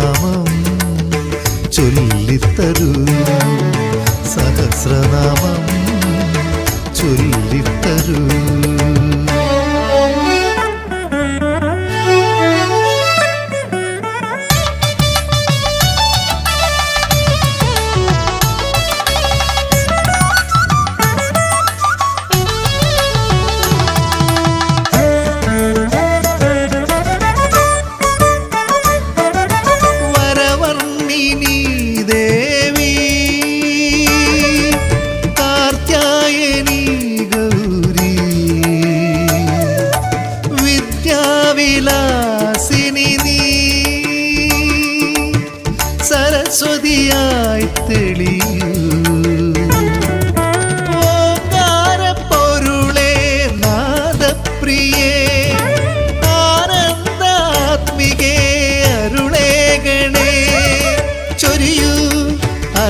സഹസ്രനാമം ചൊല്ലിത്തരൂ. സഹസ്രനാമം ചൊല്ലിത്തരൂ.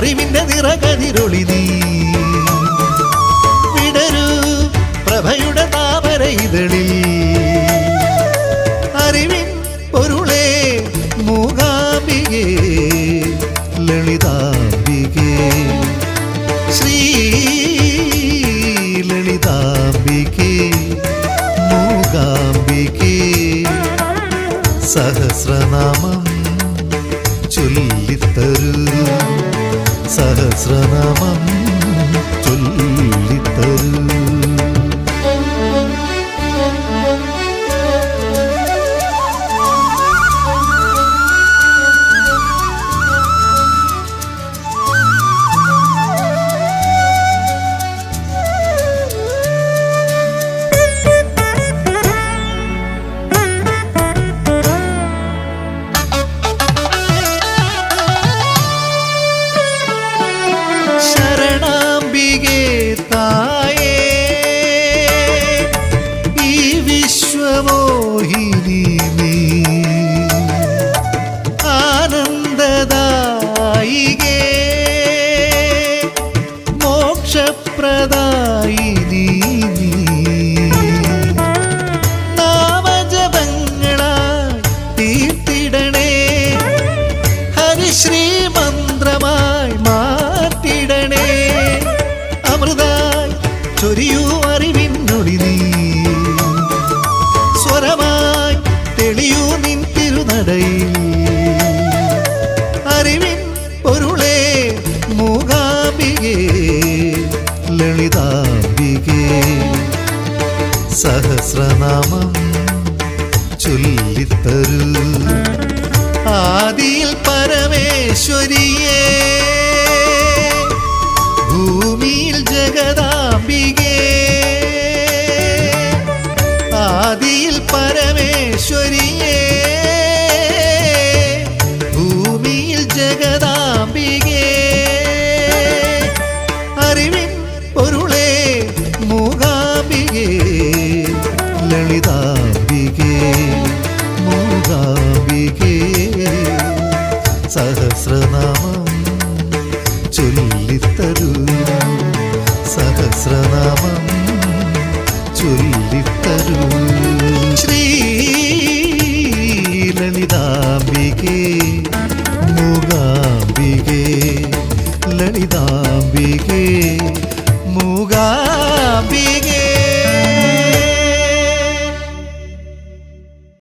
അറിവിന്റെ നിറകതിരൊളി നീ. വിടരൂ പ്രഭയുടെ താമര ഇതളിൽ. അറിവിൻ പൊരുളേ മൂകാംബികേ ലളിതാംബികേ. ശ്രീ ലളിതാംബികേ മൂകാംബികേ. സഹസ്രനാമം ചൊല്ലിത്തരൂ. സഹസ്രനാമം ചൊല്ലിത്തരൂ. അറിവിനൊളി നീ സ്വരമായി തെളിയൂ നിൻ തിരുനടയിൽ. അറിവിൻ പൊരുളേ മൂകാംബികേ ലളിതാംബികേ. സഹസ്രനാമം ചൊല്ലിത്തരൂ. ആദിയിൽ പരമേശ്വരിയേ. മൂകാംബികേ സഹസ്രനാമം ചൊല്ലിത്തരൂ. സഹസ്രനാമം ചൊല്ലിത്തരൂ. ശ്രീ ലളിതാംബികേ മൂകാംബികേ ലളിതാംബികേ. മൂകാംബികേ